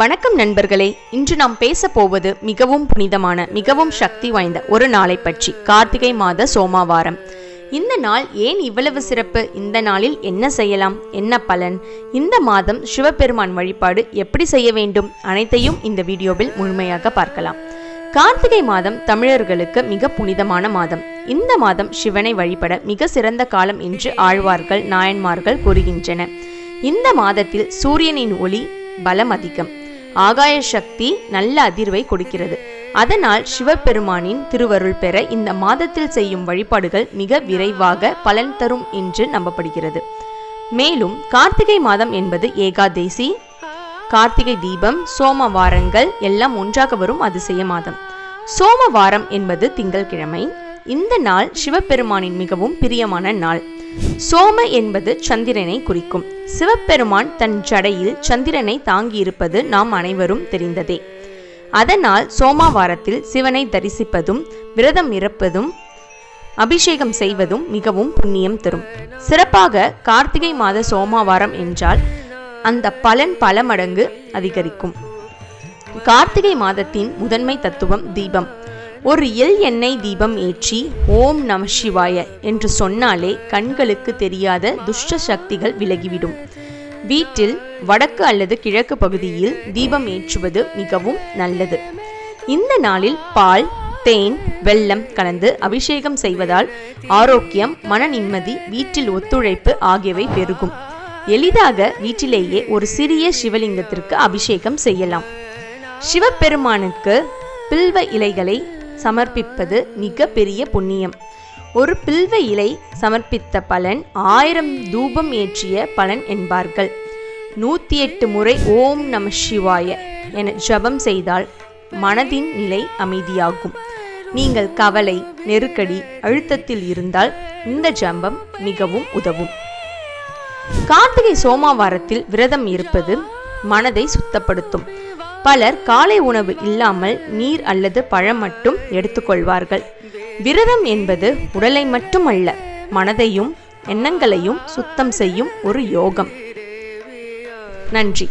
வணக்கம் நண்பர்களே இன்று நாம் பேச போவது மிகவும் புனிதமான மிகவும் சக்தி வாய்ந்த ஒரு நாளை பற்றி கார்த்திகை மாத சோமாவாரம். இந்த நாள் ஏன் இவ்வளவு சிறப்பு? இந்த நாளில் என்ன செய்யலாம்? என்ன பலன்? இந்த மாதம் சிவபெருமான் வழிபாடு எப்படி செய்ய வேண்டும்? அனைத்தையும் இந்த வீடியோவில் முழுமையாக பார்க்கலாம். கார்த்திகை மாதம் தமிழர்களுக்கு மிக புனிதமான மாதம். இந்த மாதம் சிவனை வழிபட மிக சிறந்த காலம் என்று ஆழ்வார்கள் நாயன்மார்கள் கூறுகின்றன இந்த மாதத்தில் சூரியனின் ஒளி பலம் அதிகம். ஆகாய சக்தி நல்ல அதிர்வை கொடுக்கிறது. அதனால் சிவபெருமானின் திருவருள் பெற இந்த மாதத்தில் செய்யும் வழிபாடுகள் மிக விரைவாக பலன் தரும் என்று நம்பப்படுகிறது. மேலும் கார்த்திகை மாதம் என்பது ஏகாதேசி கார்த்திகை தீபம் சோமவாரங்கள் எல்லாம் ஒன்றாக வரும் அதிசய மாதம். சோமவாரம் என்பது திங்கள்கிழமை இந்த நாள் சிவபெருமானின் மிகவும் பிரியமான நாள். சோம என்பது சந்திரனை குறிக்கும். சிவபெருமான் தன் ஜடையில் சந்திரனை தாங்கியிருப்பது நாம் அனைவரும் தெரிந்ததே. அதனால் சோமாவாரத்தில் சிவனை தரிசிப்பதும் விரதம் இறப்பதும் அபிஷேகம் செய்வதும் மிகவும் புண்ணியம் தரும். சிறப்பாக கார்த்திகை மாத சோமாவாரம் என்றால் அந்த பலன் பல மடங்கு அதிகரிக்கும். கார்த்திகை மாதத்தின் முதன்மை தத்துவம் தீபம். ஒரு எல் எண்ணெய் தீபம் ஏற்றி ஓம் நம சிவாய என்று சொன்னாலே கண்களுக்கு தெரியாத துஷ்ட சக்திகள் விலகிவிடும். வீட்டில் வடக்கு அல்லது கிழக்கு பகுதியில் தீபம் ஏற்றுவது மிகவும் நல்லது. இந்த நாளில் பால் தேன் வெள்ளம் கலந்து அபிஷேகம் செய்வதால் ஆரோக்கியம் மன நிம்மதி வீட்டில் ஒத்துழைப்பு ஆகியவை பெருகும். எளிதாக வீட்டிலேயே ஒரு சிறிய சிவலிங்கத்திற்கு அபிஷேகம் செய்யலாம். சிவபெருமானுக்கு பில்வ இலைகளை சமர்ப்பிப்பது மிக பெரிய புண்ணியம். ஒரு பில்வ இலை சமர்ப்பித்த பலன் ஆயிரம் தூபம் ஏற்றிய பலன் என்பார்கள். நூற்றி எட்டு முறை ஓம் நம சிவாய என ஜபம் செய்தால் மனதின் நிலை அமைதியாகும். நீங்கள் கவலை நெருக்கடி அழுத்தத்தில் இருந்தால் இந்த ஜபம் மிகவும் உதவும். கார்த்திகை சோமாவாரத்தில் விரதம் இருப்பது மனதை சுத்தப்படுத்தும். பலர் காலை உணவு இல்லாமல் நீர் அல்லது பழம் மட்டும் எடுத்துக்கொள்வார்கள். விரதம் என்பது உடலை மட்டுமல்ல மனதையும் எண்ணங்களையும் சுத்தம் செய்யும் ஒரு யோகம். நன்றி.